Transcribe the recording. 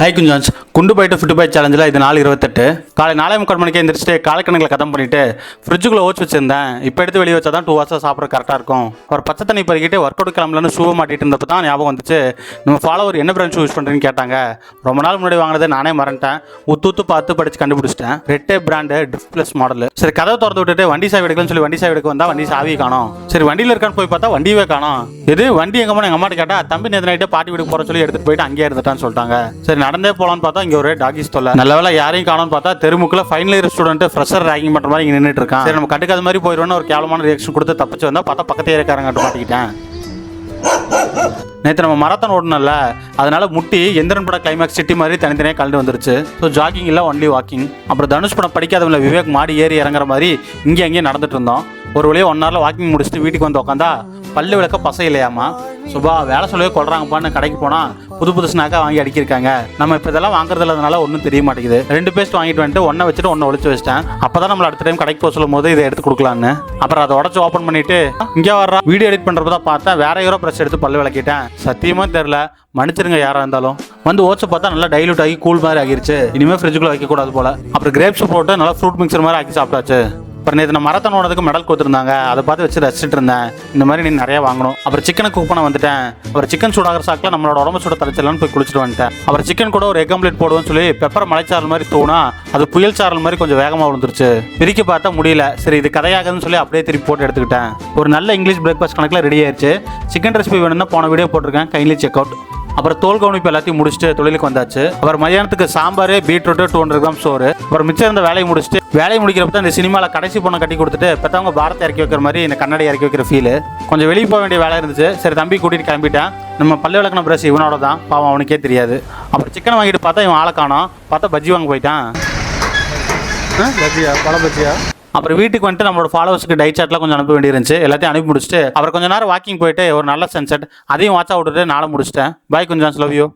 High குஞ்சான்ஸ் குண்டு போயிட்டு food by சேலஞ்சில் இது நாலு இருபத்தெட்டு. காலை நாலே முக்கால் மணிக்கே எழுந்திரிச்சிட்டு காலக்கணக்கில் கதம் பண்ணிட்டு ஃப்ரிட்ஜுக்குள்ளே ஓச்சு வச்சிருந்தேன். இப்போ எடுத்து வெளியே வச்சா தான் டூ ஹவர்ஸாக சாப்பிட கரெக்டாக இருக்கும். ஒரு பச்சை தண்ணி பருகிட்டு ஒர்க் அவுட் கிளம்பலன்னு ஷூவை மாட்டிட்டு இருந்தப்போ தான் ஞாபகம் வந்துச்சு. நம்ம ஃபாலோவர் என்ன பிராண்ட் ஷூ யூஸ் பண்ணுறேன்னு கேட்டாங்க. ரொம்ப நாள் முன்னாடி வாங்கினது நானே மறந்துட்டேன். உத்து உத்து பார்த்து படித்து கண்டுபிடிச்சிட்டேன். ரெட்டே பிராண்டு ட்ரிஃப்ட் ப்ளஸ் மாடல் சரி கதவை திறந்து விட்டுட்டு வண்டி சாவி எடுக்கலன்னு சொல்லி வண்டி சாவி எடுக்க வந்தால் வண்டி சாவி காணும். சரி வண்டியில் இருக்கான்னு போய் பார்த்தா வண்டியவே காணும். இது வண்டி எங்கம்மா எங்கள் எங்க அம்மாட்ட கேட்டா தம்பி நேற்று நைட்டு பாட்டி வீட்டுக்கு போகிற சொல்லி எடுத்துட்டு போயிட்டு அங்கேயே இருந்துட்டான்னு சொல்லிட்டாங்க. சரி நடந்தே போலான்னு பார்த்தா இங்க ஒரே டாகிஸ் தொல்லை. நல்ல வேளை யாரையும் காணோம்னு பார்த்தா தெருமுக்குள்ள final year student fresher ranking பண்ற மாதிரி இங்க நின்னுட்டு இருக்கான். சரி நம்ம கண்டுக்காத மாதிரி போயிடுவோம்னு ஒரு கேவலமான ரியாக்ஷன் கொடுத்து தப்பிச்சு வந்தா பார்த்தா பக்கத்தே இருக்காரங்க மாட்டிக்கிட்டேன். நேற்று நம்ம மரத்தான் ஓடணும்ல அதனால முட்டி எந்திரன் பட கிளைமேக்ஸ் சிட்டி மாதிரி தனித்தனியாக கலந்து வந்துருச்சு. ஸோ ஜாகிங் இல்லை ஒன்லி வாக்கிங் அப்புறம் தனுஷ் படம் படிக்காதவங்கள விவேக் மாடி ஏறி இறங்குற மாதிரி இங்கே அங்கேயே நடந்துட்டு இருந்தோம். ஒரு வழியாக ஒன் ஹவரில் வாக்கிங் முடிச்சுட்டு வீட்டுக்கு வந்து உட்காந்தா பல்லு விளக்க பசை இல்லையாமா சுபா வேலை சொல்லவே கொள்றாங்கப்பான்னு கடைக்கு போனால் புது புது ஸ்நாக்காக வாங்கி அடிக்கிருக்காங்க நம்ம இப்போ இதெல்லாம் வாங்குறது இல்லாதனால ஒன்றும் தெரிய மாட்டேங்குது. ரெண்டு பேஸ்ட் வாங்கிட்டு வந்துட்டு ஒன்றை வச்சுட்டு ஒன்றை ஒழிச்சு வச்சிட்டேன். அப்போ தான் நம்மள அடுத்த டைம் கடைக்கு போக சொல்லும் போது இதை எடுத்து கொடுக்கலான்னு அப்புறம் அதை உடச்சு ஓப்பன் பண்ணிட்டு இங்கே வர்ற வீடியோ எடிட் பண்ணுறப்ப தான் பார்த்தேன். வேற யாரோ ப்ரெஷ் எடுத்து பல்லு விளக்கிட்டேன். சத்தியமாக தெரில மன்னிச்சிருங்க யாராக இருந்தாலும். வந்து ஓச்சு பார்த்தா நல்லா டைலூட் ஆகி கூல் மாதிரி ஆகிருச்சு. இனிமேல் ஃப்ரிட்ஜுக்குள்ளே வைக்கக்கூடாது போல. அப்புறம் கிரேப்ஸ் போட்டு நல்லா ஃப்ரூட் மிக்சர் மாதிரி ஆக்கி சாப்பிட்டாச்சு. அப்புறம் நேற்று நான் மரத்தன் ஓனதுக்கு மெடல் கொடுத்துருந்தாங்க. அதை பார்த்து வச்சு ரசிச்சுட்டு இருந்தேன். இந்த மாதிரி நீ நிறைய வாங்கணும். அப்புறம் சிக்கனை குக் பண்ண வந்துட்டேன். அப்புறம் சிக்கன் சூடாகிற சாக்கில் நம்மளோட உடம்பு சூட தலைச்சலான்னு போய் குளிச்சுட்டு வந்துட்டேன். அப்புறம் சிக்கன் கூட ஒரு எக் ஆம்லேட் சொல்லி பெப்பர் மலைச்சாரல் மாதிரி தூணா அது புயல் சாரல் மாதிரி கொஞ்சம் வேகமாக விழுந்துருச்சு. பிரிக்க பார்த்தா முடியல. சரி இது கதையாகுதுன்னு சொல்லி அப்படியே திருப்பி போட்டு எடுத்துக்கிட்டேன். ஒரு நல்ல இங்கிலீஷ் பிரேக்ஃபாஸ்ட் கணக்கில் ரெடி ஆயிடுச்சு சிக்கன் ரெசிபி வேணும்னா போன வீடியோ போட்டிருக்கேன். கைண்ட்லி செக் அவுட் அப்புறம் தோல் கவனிப்பு எல்லாத்தையும் முடிச்சுட்டு தொழிலுக்கு வந்தாச்சு. அப்புறம் மதியானத்துக்கு sambar beetroot two hundred gram சோறு. அப்புறம் மிச்சம் இருந்த வேலையை முடிச்சுட்டு வேலையை முடிக்கிறப்ப தான் இந்த சினிமாவில் கடைசி பொண்ணை கட்டி கொடுத்துட்டு பெற்றவங்க பாரத்தை இறக்கி வைக்கிற மாதிரி இந்த கண்ணாடி இறக்கி வைக்கிற ஃபீல் கொஞ்சம் வெளியே போக வேண்டிய வேலை இருந்துச்சு. சரி தம்பி கூட்டிட்டு கிளம்பிட்டேன். நம்ம பல்லு விளக்கின பிரஸ் இவனோட தான். பாவம் அவனுக்கே தெரியாது. அப்புறம் சிக்கன் வாங்கிட்டு பார்த்தா இவன் ஆளை காணோம். பார்த்தா பஜ்ஜி வாங்க போயிட்டான். பஜ்ஜியா? பழ பஜ்ஜியா? அப்புறம் வீட்டுக்கு வந்துட்டு நம்மளோட ஃபாலோவர்ஸ்க்கு டை சாட்லாம் கொஞ்சம் அனுப்ப வேண்டியிருந்துச்சு. எல்லாத்தையும் அனுப்பி முடிச்சுட்டு அப்புறம் கொஞ்ச நேரம் வாக்கிங் போயிட்டு ஒரு நல்ல சன்செட் அதையும் வாட்ச் விட்டுட்டு நாளை முடிச்சிட்டேன். பாய் கொஞ்சம் லவ் யூ